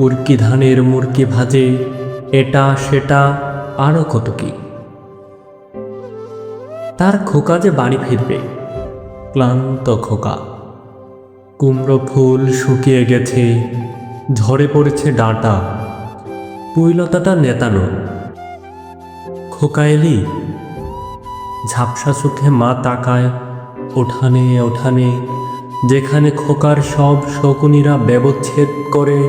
উর্কি ধানের মুরকি ভাজে, এটা, সেটা আরও কত কি। তার খোকা যে বাড়ি ফিরবে, ক্লান্ত খোকা। কুমড়ো ফুল শুকিয়ে গেছে, ঝরে পড়েছে ডাঁটা পুইলতাটা নেতানো। খোকা এলি, ঝাপসা চোখে মা তাকায়, ওঠানে ওঠানে, যেখানে খোকার সব শকুনিরা ব্যবচ্ছেদ করে